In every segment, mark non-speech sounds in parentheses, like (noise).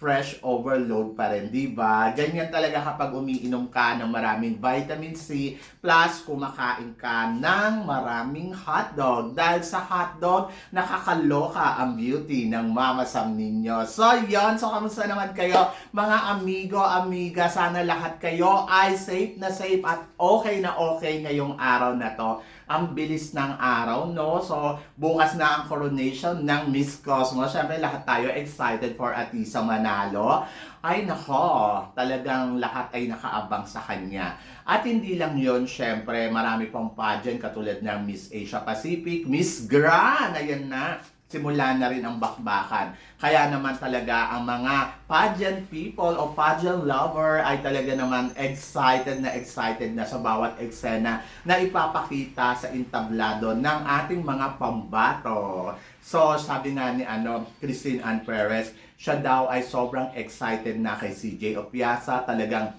fresh overload pa rin, di ba? Ganyan talaga kapag umiinom ka ng maraming vitamin C plus kumakain ka ng maraming hotdog. Dahil sa hotdog, nakakaloka ang beauty ng Mama Sam ninyo. So, yon So, kamusta naman kayo? Mga amigo, amiga, sana lahat kayo ay safe na safe at okay na okay ngayong araw na to ang bilis ng araw, no? So, bukas na ang coronation ng Miss Cosmos. Siyempre, lahat tayo excited for Atisa Manalo. Ay, nako, talagang lahat ay nakaabang sa kanya. At hindi lang yon syempre, marami pang pageant katulad ng Miss Asia Pacific, Miss Grand, ayan na simula na rin ang bakbakan. Kaya naman talaga ang mga pageant people o pageant lover ay talaga naman excited na excited na sa bawat eksena na ipapakita sa entablado ng ating mga pambato. So, sabi nga ni ano, Christine Ann Perez, siya daw ay sobrang excited na kay CJ Opiasa. Talagang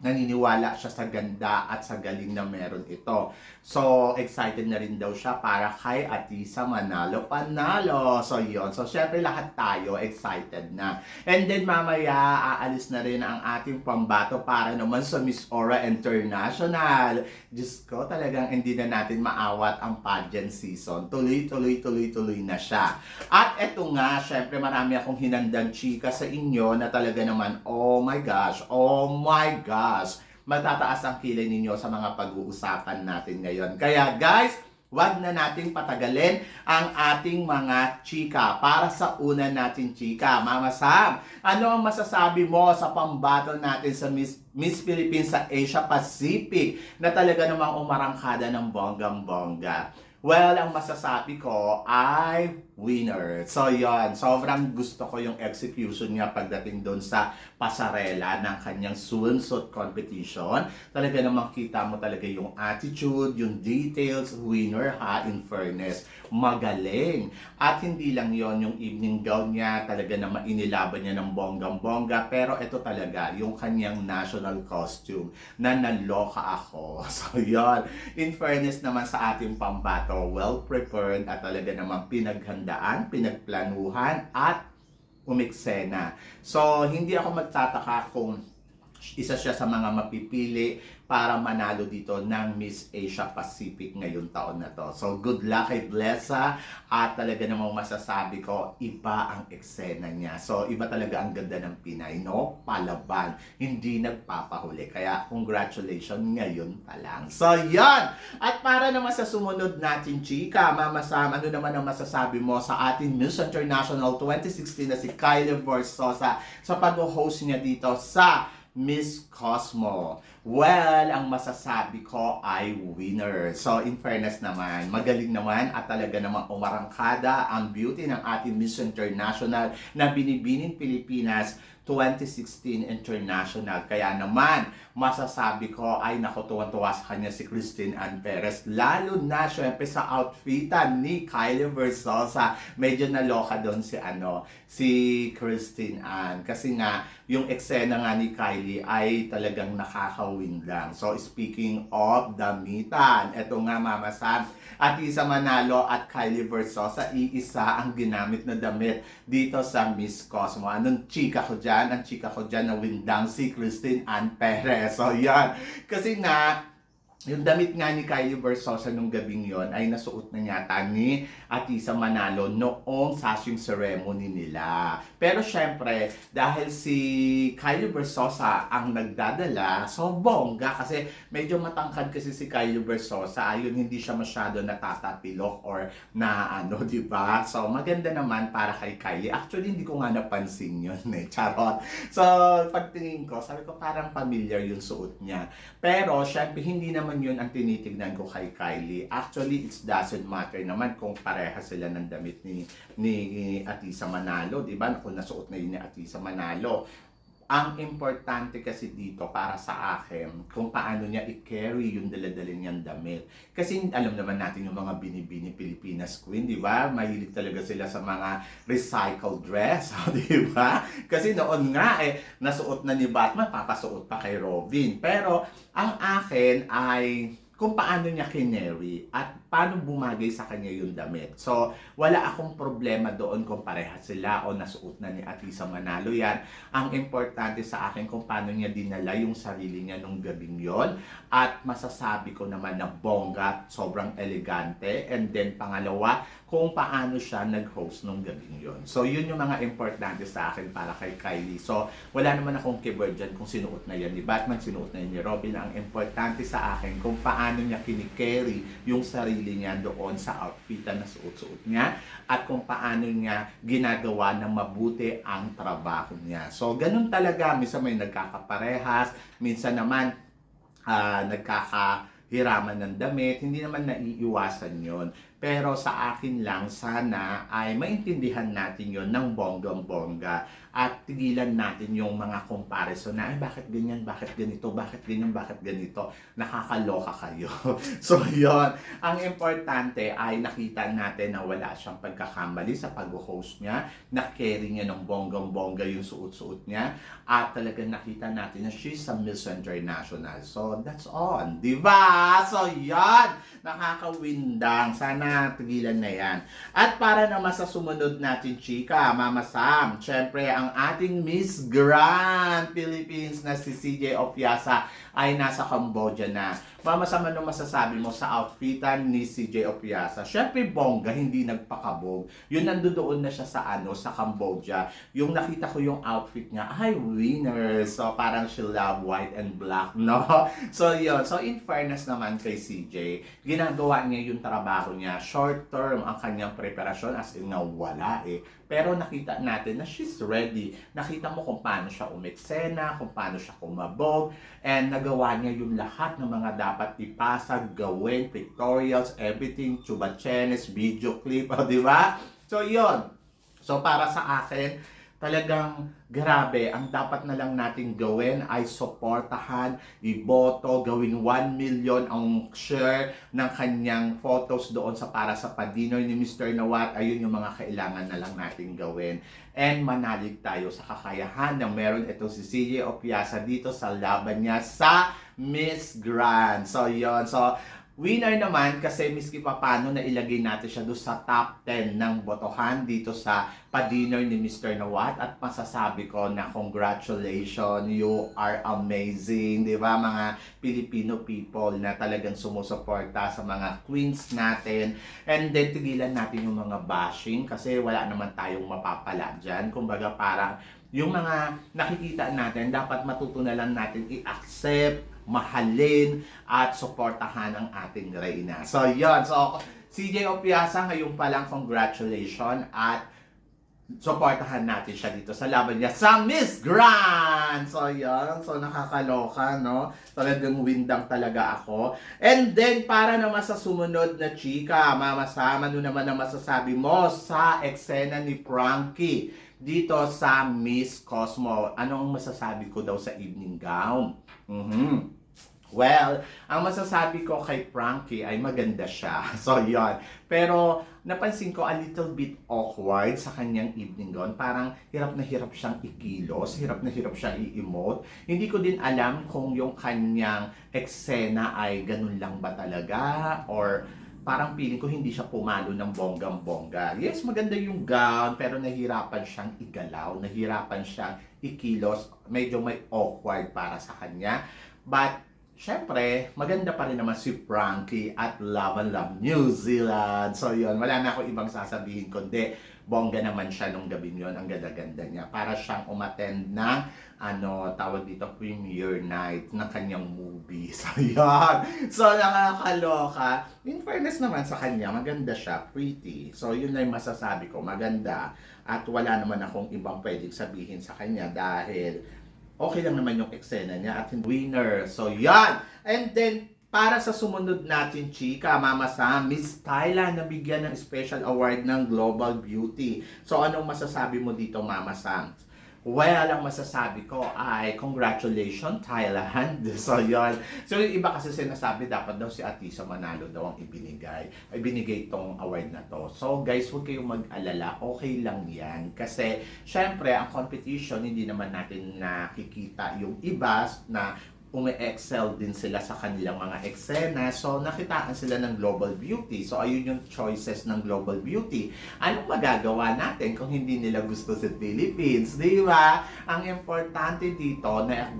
naniniwala siya sa ganda at sa galing na meron ito. So, excited na rin daw siya para kay Atisa Manalo Panalo. So, yon So, syempre lahat tayo excited na. And then, mamaya, aalis na rin ang ating pambato para naman sa Miss Aura International. Diyos ko, talagang hindi na natin maawat ang pageant season. Tuloy, tuloy, tuloy, tuloy na siya. At eto nga, syempre marami akong hinandang chika sa inyo na talaga naman, oh my gosh, oh my gosh, matataas ang kilay ninyo sa mga pag-uusapan natin ngayon. Kaya guys, wag na nating patagalin ang ating mga chika. Para sa una natin chika, Mama Sam, ano ang masasabi mo sa pambattle natin sa Miss, Miss Philippines sa Asia Pacific na talaga namang umarangkada ng bonggang-bongga? Well, ang masasabi ko ay winner. So, yon Sobrang gusto ko yung execution niya pagdating doon sa pasarela ng kanyang swimsuit competition. Talaga namang kita mo talaga yung attitude, yung details, winner ha, in fairness. Magaling. At hindi lang yon yung evening gown niya, talaga naman inilaban niya ng bonggang-bongga. Pero ito talaga, yung kanyang national costume na naloka ako. (laughs) So, yon In fairness naman sa ating pambato, well prepared at talaga namang pinaghandaan, pinagplanuhan at umiksena. So, hindi ako magtataka kung isa siya sa mga mapipili para manalo dito ng Miss Asia Pacific ngayong taon na to. So good luck kay Blessa at talaga namang masasabi ko, iba ang eksena niya. So iba talaga ang ganda ng Pinay, no? Palaban, hindi nagpapahuli. Kaya congratulations ngayon pa lang. So yan! At para naman sa sumunod natin, chika, Mama Sam, ano naman ang masasabi mo sa ating Miss International 2016 na si Kylie Versosa sa pag-host niya dito sa Miss Cosmo. Well, ang masasabi ko ay winner. So, in fairness naman, magaling naman at talaga namang umarangkada ang beauty ng ating Miss International na binibining Pilipinas 2016 International. Kaya naman, masasabi ko ay nakutuwan-tuwa sa kanya si Christine Ann Perez. Lalo na syempre sa outfitan ni Kylie Versosa. Medyo naloka doon si ano, si Christine Ann. Kasi nga, yung eksena nga ni Kylie ay talagang nakakawin lang. So speaking of damitan, eto nga Mama Sam, at Isa Manalo at Kylie Versosa, iisa ang ginamit na damit dito sa Miss Cosmo. Anong chika ko dyan? Ang chika ko dyan na windang si Christine Ann Perez. So yan. Kasi nga, yung damit nga ni Kylie Versosa nung gabing yon ay nasuot na yata ni Atisa Manalo noong sashing ceremony nila. Pero syempre, dahil si Kylie Versosa ang nagdadala, so bongga kasi medyo matangkad kasi si Kylie Versosa. Ayun, hindi siya masyado natatapilok or na ano, di ba? So maganda naman para kay Kylie. Actually, hindi ko nga napansin yun eh. (laughs) Charot. So, pagtingin ko, sabi ko parang familiar yung suot niya. Pero syempre, hindi naman naman yun ang tinitignan ko kay Kylie. Actually, it doesn't matter naman kung pareha sila ng damit ni, ni Atisa Manalo. Di ba? Kung nasuot na yun ni Atisa Manalo Ang importante kasi dito para sa akin, kung paano niya i-carry yung daladala niyang damit. Kasi alam naman natin yung mga binibini Pilipinas Queen, di ba? Mahilig talaga sila sa mga recycled dress, (laughs) di ba? Kasi noon nga eh, nasuot na ni Batman, papasuot pa kay Robin. Pero ang akin ay kung paano niya kineri at paano bumagay sa kanya yung damit. So, wala akong problema doon kung pareha sila o nasuot na ni Atisa Manalo yan. Ang importante sa akin kung paano niya dinala yung sarili niya nung gabing yon at masasabi ko naman na bongga, sobrang elegante. And then pangalawa, kung paano siya nag-host nung gabing yon. So, yun yung mga importante sa akin para kay Kylie. So, wala naman akong keyword dyan kung sinuot na yan ni Batman, sinuot na yan ni Robin. Ang importante sa akin kung paano niya kinikerry yung sarili niya doon sa outfit na suot-suot niya at kung paano niya ginagawa ng mabuti ang trabaho niya. So, ganun talaga. Minsan may nagkakaparehas, minsan naman ah, nagkakahiraman ng damit. Hindi naman naiiwasan yon pero sa akin lang, sana ay maintindihan natin yon ng bonggang-bongga at tigilan natin yung mga comparison na, ay bakit ganyan, bakit ganito, bakit ganyan, bakit ganito. Nakakaloka kayo. (laughs) so yon ang importante ay nakita natin na wala siyang pagkakamali sa pag-host niya, na-carry niya ng bonggang-bongga yung suot-suot niya, at talagang nakita natin na she's a Miss International. So that's on, di ba? So yan, nakakawindang. Sana tigilan na yan. At para naman sa sumunod natin, chika, Mama Sam, syempre ang ating Miss Grand Philippines na si CJ Opiasa ay nasa Cambodia na. Mama Sam, ano masasabi mo sa outfitan ni CJ Opiasa? Syempre bongga, hindi nagpakabog. Yun nandoon na siya sa ano, sa Cambodia. Yung nakita ko yung outfit niya, ay winner. So parang she love white and black, no? (laughs) So yun. So in fairness naman kay CJ, ginagawa niya yung trabaho niya. Short term ang kanyang preparasyon as in nga wala eh. Pero nakita natin na she's ready. Nakita mo kung paano siya umeksena, kung paano siya kumabog, and nagawa niya yung lahat ng mga dapat ipasa, gawin, pictorials, everything, chubachenes, video clip, o (laughs) di ba? So yun. So para sa akin, talagang grabe, ang dapat na lang natin gawin ay suportahan, iboto, gawin 1 million ang share ng kanyang photos doon sa para sa padinoy ni Mr. Nawat. Ayun yung mga kailangan na lang natin gawin. And manalig tayo sa kakayahan na meron itong si CJ Opiasa dito sa laban niya sa Miss Grand. So yon So Winner naman kasi miski pa paano na ilagay natin siya doon sa top 10 ng botohan dito sa pa-dinner ni Mr. Nawat at masasabi ko na congratulations, you are amazing, di ba mga Filipino people na talagang sumusuporta sa mga queens natin and then tigilan natin yung mga bashing kasi wala naman tayong mapapala dyan. Kumbaga parang yung mga nakikita natin, dapat matuto na lang natin i-accept, mahalin, at suportahan ang ating Reyna. So, yon So, CJ Opiasa, ngayon pa lang, congratulations at suportahan natin siya dito sa laban niya sa Miss Grand! So, yan. So, nakakaloka, no? Talagang windang talaga ako. And then, para naman sa sumunod na chika, Mama Sam, ano naman ang masasabi mo sa eksena ni Frankie dito sa Miss Cosmo? Anong masasabi ko daw sa evening gown? Mhm. Well, ang masasabi ko kay Frankie ay maganda siya. (laughs) So, yon. Pero, napansin ko a little bit awkward sa kanyang evening gown. Parang hirap na hirap siyang ikilos, hirap na hirap siyang i-emote. Hindi ko din alam kung yung kanyang eksena ay ganun lang ba talaga or parang feeling ko hindi siya pumalo ng bonggang-bongga. Yes, maganda yung gown, pero nahirapan siyang igalaw, nahirapan siyang ikilos, medyo may awkward para sa kanya. But Siyempre, maganda pa rin naman si Frankie at Laban Love New Zealand. So yun, wala na ako ibang sasabihin kundi bongga naman siya nung gabi yun. Ang ganda-ganda niya. Para siyang umattend ng ano, tawag dito, premiere night ng kanyang movie. (laughs) So yun. So nakakaloka. In fairness naman sa kanya, maganda siya. Pretty. So yun na yung masasabi ko. Maganda. At wala naman akong ibang pwedeng sabihin sa kanya dahil okay lang naman yung eksena niya at winner. So, yan! And then, para sa sumunod natin, chika, Mama Sam, Miss Thailand nabigyan ng special award ng Global Beauty. So, anong masasabi mo dito, Mama Sam? Well, ang masasabi ko ay congratulations Thailand. (laughs) So yon. So yung iba kasi sinasabi dapat daw si Atisa Manalo daw ang ibinigay. Ay binigay itong award na to. So guys, huwag kayong mag-alala. Okay lang yan. Kasi syempre ang competition hindi naman natin nakikita yung iba na ume-excel din sila sa kanilang mga eksena. So, nakitaan sila ng Global Beauty. So, ayun yung choices ng Global Beauty. Anong magagawa natin kung hindi nila gusto sa Philippines? Di ba? Ang importante dito na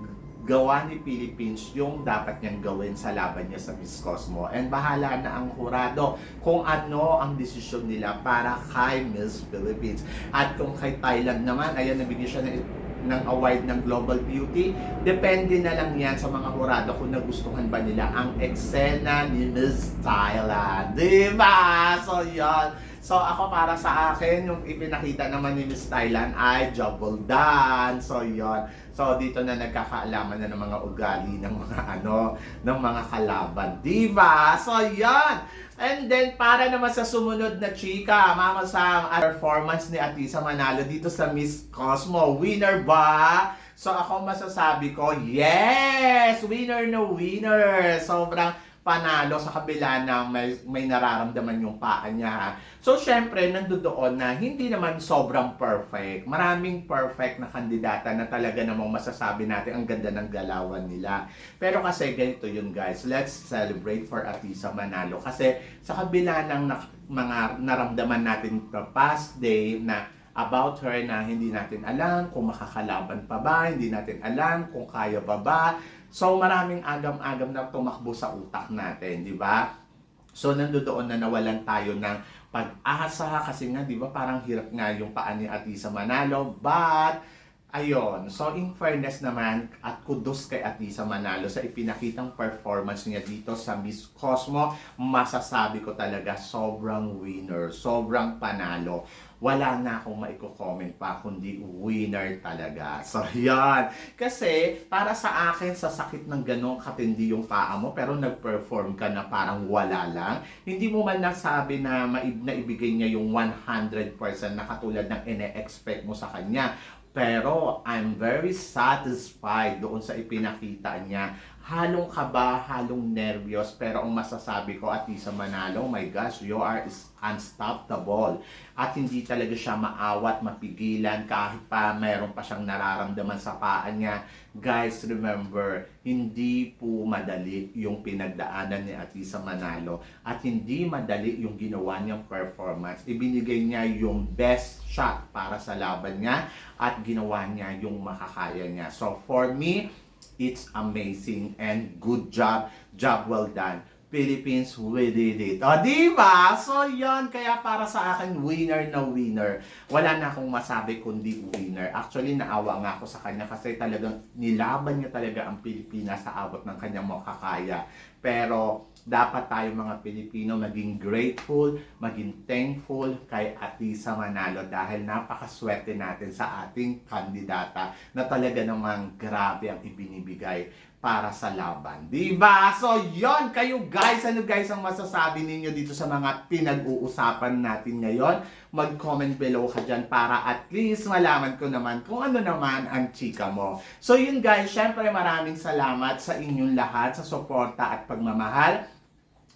gawa ni Philippines yung dapat niyang gawin sa laban niya sa Miss Cosmo. And bahala na ang hurado kung ano ang desisyon nila para kay Miss Philippines. At kung kay Thailand naman, ayan, nabigyan siya ng ng award ng Global Beauty. Depende na lang yan sa mga hurado kung nagustuhan ba nila ang eksena ni Miss Thailand. Di? So, yan. So, ako para sa akin, yung ipinakita naman ni Miss Thailand ay Jubble Dance. So, yon So, dito na nagkakaalaman na ng mga ugali ng mga ano, ng mga kalaban. Di ba? So, yan. And then, para naman sa sumunod na chika, Mama ang performance ni Atisa Manalo dito sa Miss Cosmo. Winner ba? So, ako masasabi ko, yes! Winner na winner! Sobrang panalo sa kabila na may, may nararamdaman yung paa niya. So, syempre, nandoon na hindi naman sobrang perfect. Maraming perfect na kandidata na talaga namang masasabi natin ang ganda ng galawan nila. Pero kasi ganito yun guys, let's celebrate for Atisa Manalo. Kasi sa kabila ng na- mga naramdaman natin the past day na about her na hindi natin alam kung makakalaban pa ba, hindi natin alam kung kaya pa ba. So maraming agam-agam na tumakbo sa utak natin, di ba? So nandoon na nawalan tayo ng pag-asa kasi nga 'di ba parang hirap nga yung paa ni Atisa Manalo but Ayon, so in fairness naman at kudos kay Atisa Manalo sa ipinakitang performance niya dito sa Miss Cosmo, masasabi ko talaga sobrang winner, sobrang panalo. Wala na akong maiko-comment pa kundi winner talaga. So yan. Kasi para sa akin sa sakit ng ganong katindi yung paa mo pero nag-perform ka na parang wala lang, hindi mo man nasabi na maib na ibigay niya yung 100% na katulad ng ine-expect mo sa kanya. Pero I'm very satisfied doon sa ipinakita niya. Halong kaba, halong nervyos, pero ang masasabi ko at sa Manalo, my gosh, you are is unstoppable. At hindi talaga siya maawat, mapigilan, kahit pa mayroon pa siyang nararamdaman sa paa niya. Guys, remember, hindi po madali yung pinagdaanan ni Atisa Manalo at hindi madali yung ginawa niyang performance. Ibinigay niya yung best shot para sa laban niya at ginawa niya yung makakaya niya. So for me, it's amazing and good job. Job well done. Philippines, we did it. O, di ba? So, yon Kaya para sa akin, winner na winner. Wala na akong masabi kundi winner. Actually, naawa nga ako sa kanya kasi talagang nilaban niya talaga ang Pilipinas sa abot ng kanyang makakaya. Pero, dapat tayo mga Pilipino maging grateful, maging thankful kay Atisa Manalo dahil napakaswerte natin sa ating kandidata na talaga namang grabe ang ibinibigay para sa laban. Diba? So, yon kayo guys. Ano guys ang masasabi ninyo dito sa mga pinag-uusapan natin ngayon? Mag-comment below ka dyan para at least malaman ko naman kung ano naman ang chika mo. So, yun guys. Syempre maraming salamat sa inyong lahat sa suporta at pagmamahal.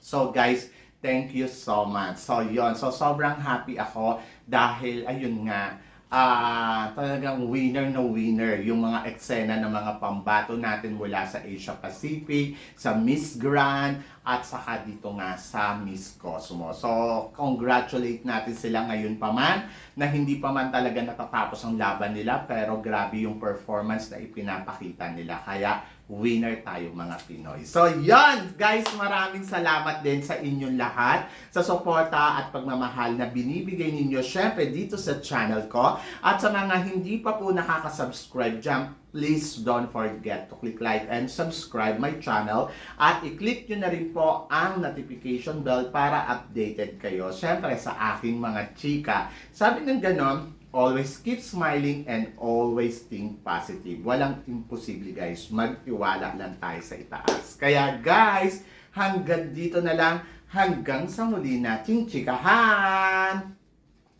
So, guys, thank you so much. So, yon So, sobrang happy ako dahil, ayun nga, ah talagang winner na winner yung mga eksena ng mga pambato natin mula sa Asia Pacific, sa Miss Grand, at saka dito nga sa Miss Cosmo. So, congratulate natin sila ngayon pa man na hindi pa man talaga natatapos ang laban nila pero grabe yung performance na ipinapakita nila. Kaya winner tayo mga Pinoy. So, yon Guys, maraming salamat din sa inyong lahat sa suporta at pagmamahal na binibigay ninyo syempre dito sa channel ko. At sa mga hindi pa po nakaka-subscribe dyan, please don't forget to click like and subscribe my channel at i-click nyo na rin po ang notification bell para updated kayo syempre sa aking mga chika. Sabi ng ganon, Always keep smiling and always think positive. Walang imposible guys. Magtiwala lang tayo sa itaas. Kaya guys, hanggang dito na lang. Hanggang sa muli nating chikahan.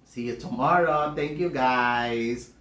See you tomorrow. Thank you guys.